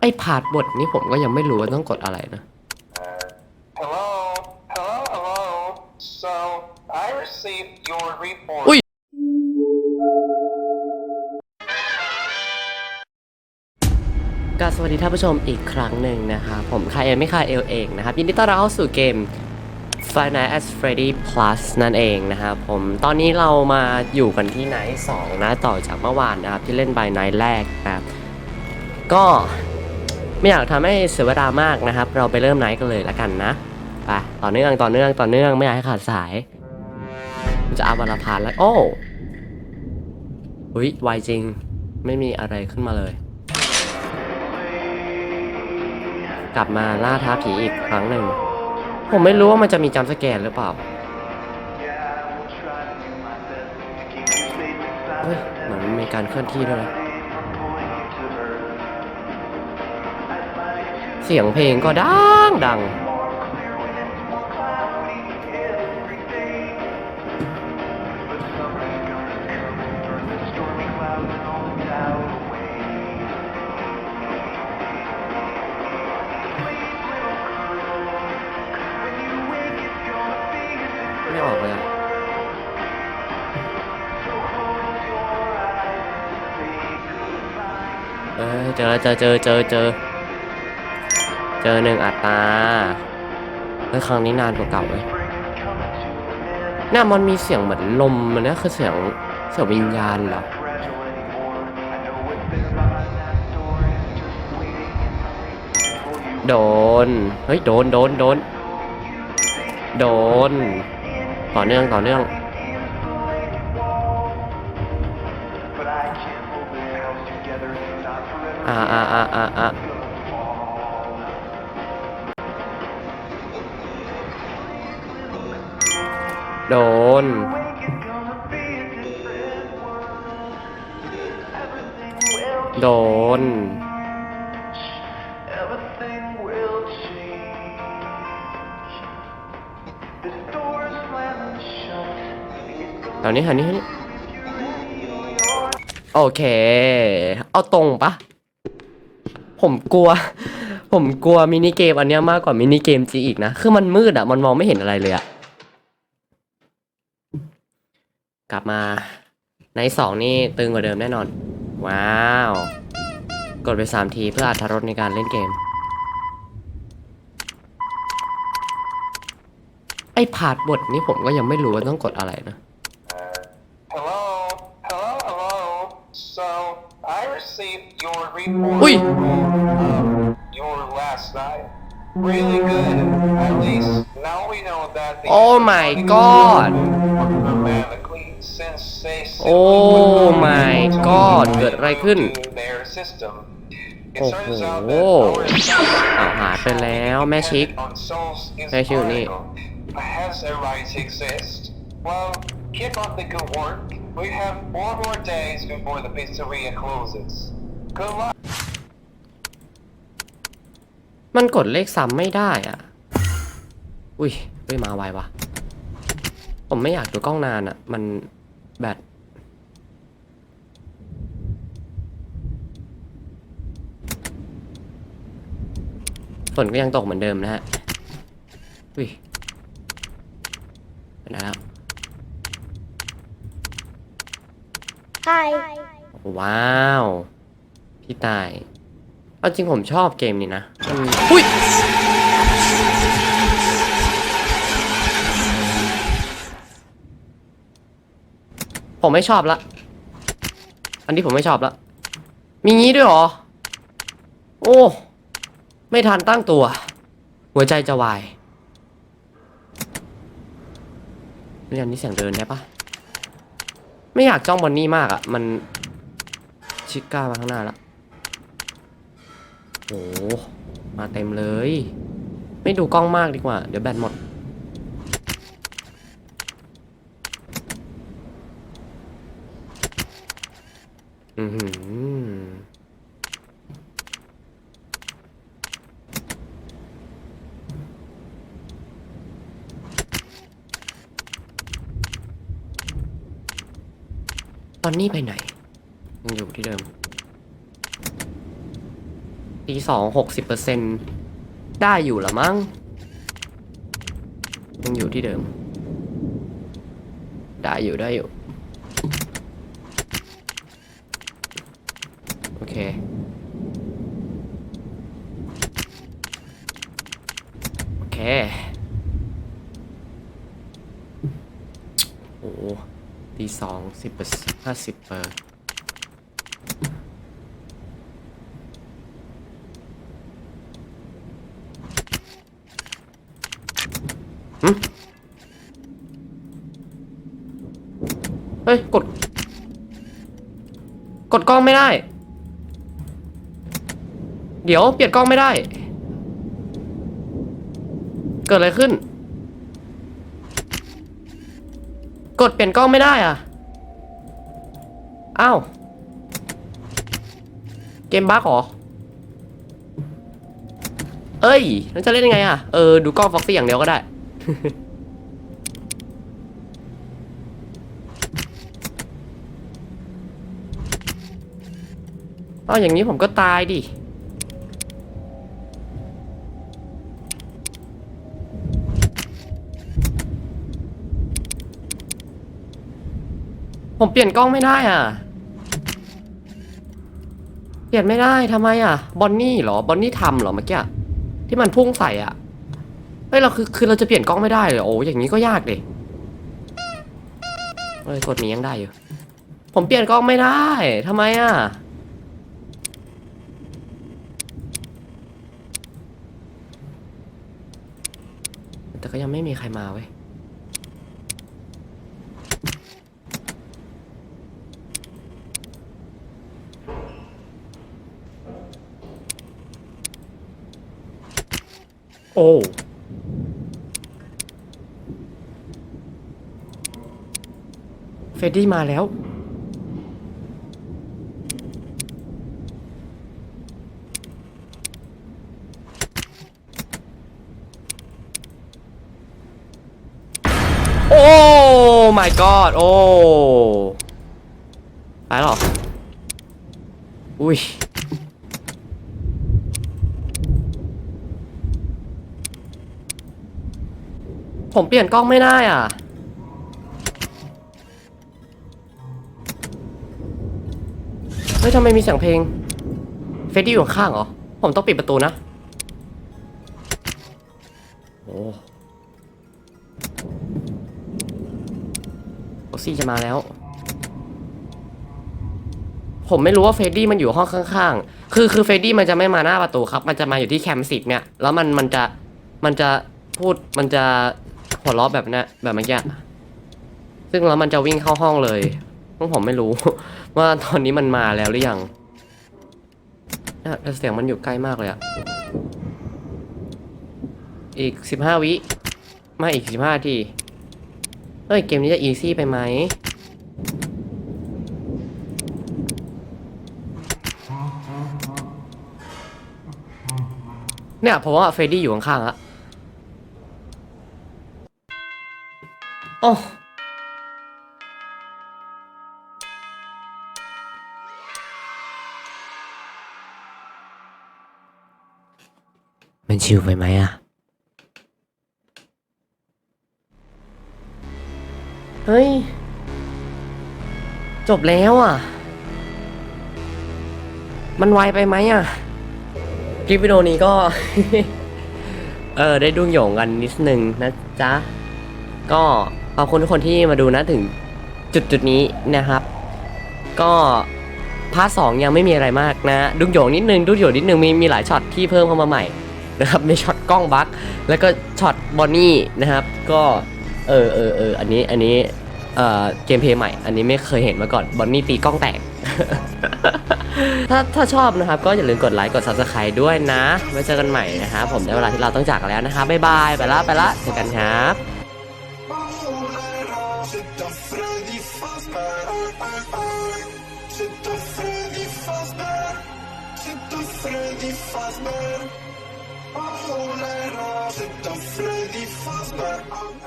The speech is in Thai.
ไอ้ผาดบทนี้ผมก็ยังไม่รู้ว่าต้องกดอะไรนะ Hello? Hello? Hello? So, I received your report. อุ้ยก็สวัสดีท่านผู้ชมอีกครั้งหนึ่งนะครับผมคาเอลไม่คาเอลเองนะครับ ยินดีต้อนรับเข้าสู่เกม Five Nights at Freddy Plus นั่นเองนะครับผมตอนนี้เรามาอยู่กันที่ไนท์สองนะ ต่อจากเมื่อวานนะครับ ที่เล่นไปไนท์แรกนะครับก็ ไม่อยากทำให้เสียเวลามากนะครับ เราไปเริ่มไนท์กันเลยละกันนะไปต่อเนื่องต่อเนื่องต่อเนื่องไม่อยากให้ขาดสายจะเอาบรรพานแล้วโอ้หุ้ยไวจริง ไม่มีอะไรขึ้นมาเลย กลับมาล่าท้าผีอีกครั้งหนึ่ง ผมไม่รู้ว่ามันจะมีจัมป์สแกนหรือเปล่าเฮ้ยเหมือนมีการเคลื่อนที่ด้วยนะ เสียงเพลงก็ดังดังไม่ออกเลยอะเออเจอเจอเจอเจอเจอ เจอหนึ่งอัตราเฮ้ยครั้งนี้นานกว่าเก่าเลยน่ามันมีเสียงเหมือนลมมันนะคือเสียงเสียงวิญญาณเหรอโดน เฮ้ย โดน โดน โดน โดน ต่อเนื่อง ต่อเนื่อง อ่าอ่าอ่าอ่า โดน โดน Everything will change. The doors slam shut. แถวนี้แถวนี้แถวนี้โอเค เอาตรงปะ ผมกลัว ผมกลัวมินิเกมอันเนี้ยมากกว่ามินิเกมจีอีกนะ คือมันมืดอะมันมองไม่เห็นอะไรเลยอะ กลับมาในสองนี่ตึงกว่าเดิมแน่นอน ว้าว กดไปสามทีเพื่ออัธรสในการเล่นเกม ไอ้ผาดบทนี้ผมก็ยังไม่รู้ว่าต้องกดอะไรนะ Hello? Hello? Hello? So, I received your report Ui. of your last night. Really good. At least now we know that the Oh my god. Work dramatically since they simply Oh put my the god. right เกิดอะไรขึ้น into their system. It โอ้ turns โห out that our อ้าวหายไปแล้วแม่ชิก on Soul's แม่ชิกนี่ has a right to exist. Well, keep up the good work. We have four more days before the pizzeria closes. Good luck. มันกดเลขซ้ำไม่ได้อะ อุ้ยเฮ้ยมาไววะผมไม่อยากดูกล้องนานอะ มันแบต ฝนก็ยังตกเหมือนเดิมนะฮะอุ้ยไปไหนแล้ว Hi. ว้าว พี่ตาย เอาจริงผมชอบเกมนี้นะมันอุ้ยผมไม่ชอบละ อันนี้ผมไม่ชอบละ มีงี้ด้วยเหรอ โอ้ ไม่ทันตั้งตัว หัวใจจะวายเรื่องนี้เสียงเดินได้ปะไม่อยากจ้องบอนนี่มากอะ่ะ มันชิก้ามาข้างหน้าแล้วโอ้มาเต็มเลย ไม่ดูกล้องมากดีกว่า เดี๋ยวแบตหมด อือหือ ตอนนี้ไปไหนยังอยู่ที่เดิมตีสองหกสิบเปอร์เซ็นได้อยู่ละมั้งยังอยู่ที่เดิม ได้อยู่ได้อยู่ โอเคโอเค โอ้โหตี สองสิบเปอร์ห้าสิบเปอร์หึเฮ้ย กด กดกล้องไม่ได้ เดี๋ยวเปลี่ยนกล้องไม่ได้ เกิดอะไรขึ้น กดเปลี่ยนกล้องไม่ได้อะ อ้าว เกมบั๊กหรอ เอ้ยแล้วจะเล่นยังไงอะ เออ ดูกล้องฟ็อกซี่อย่างเดียวก็ได้ อ้าวอย่างนี้ผมก็ตายดิ ผมเปลี่ยนกล้องไม่ได้อะ เปลี่ยนไม่ได้ทำไมอะ บอนนี่เหรอ บอนนี่ทำเหรอเมื่อกี้ที่มันพุ่งใส่อะเฮ้ยเราคือคือเราจะเปลี่ยนกล้องไม่ได้เลยโอ้อย่างนี้ก็ยากดิเฮ้ยกดนี้ยังได้อยู่ ผมเปลี่ยนกล้องไม่ได้ทำไมอะแต่ก็ยังไม่มีใครมาเว้ย โอ้เฟดดี้มาแล้ว โอ้ my god โอ้ไปหรอ อุ้ย ผมเปลี่ยนกล้องไม่ได้อะ เฮ้ยทำไมมีเสียงเพลง เฟดดี้อยู่ข้างเหรอ ผมต้องปิดประตูนะ โอ้โอซี่จะมาแล้ว ผมไม่รู้ว่าเฟดดี้มันอยู่ห้องข้างๆ คือคือเฟดดี้มันจะไม่มาหน้าประตูครับ มันจะมาอยู่ที่แคมป์สิบเนี่ย แล้วมันมันจะมันจะพูดมันจะ หัวเราะแบบนี้แบบเมื่อกี้ซึ่งแล้วมันจะวิ่งเข้าห้องเลยซึ่งผมไม่รู้ ว่าตอนนี้มันมาแล้วหรือยังเนี่ยแต่เสียงมันอยู่ใกล้มากเลยอะอีกสิบห้าวิม่อีกสิบห้าทีเฮ้ย เกมนี้จะอีซี่ไปไหมเนี่ยผมว่าเฟรดดี้อยู่ข้างๆอะ โอ้มันชิวไปไหมอะเฮ้ย จบแล้วอะ มันไวไปไหมอะ คลิปวิดีโอนี้ก็ เออได้ดุ้งหยงกันนิดนึงนะจ๊ะ ก็ ขอบคุณทุกคนที่มาดูนะถึงจุดจุดนี้นะครับ ก็พาร์ทสองยังไม่มีอะไรมากนะดุงโยงนิดนึงดุงโยงนิดนึงมีมีหลายช็อตที่เพิ่มเข้ามาใหม่นะครับมีช็อตกล้องบั๊กแล้วก็ช็อตบอนนี่นะครับ ก็เออเออเอออันนี้อันนี้เอ่อเกมเพลย์ใหม่ อันนี้ไม่เคยเห็นมาก่อนบอนนี่ตีกล้องแตก ถ้าถ้าชอบนะครับ ก็อย่าลืมกดไลค์กด subscribe ด้วยนะไว้เจอกันใหม่นะครับผมได้เวลาที่เราต้องจากกันแล้วนะครับบ๊ายบายไปละไปละเจอกันครับ Fazbear. I'm all in love the Freddy Fazbear.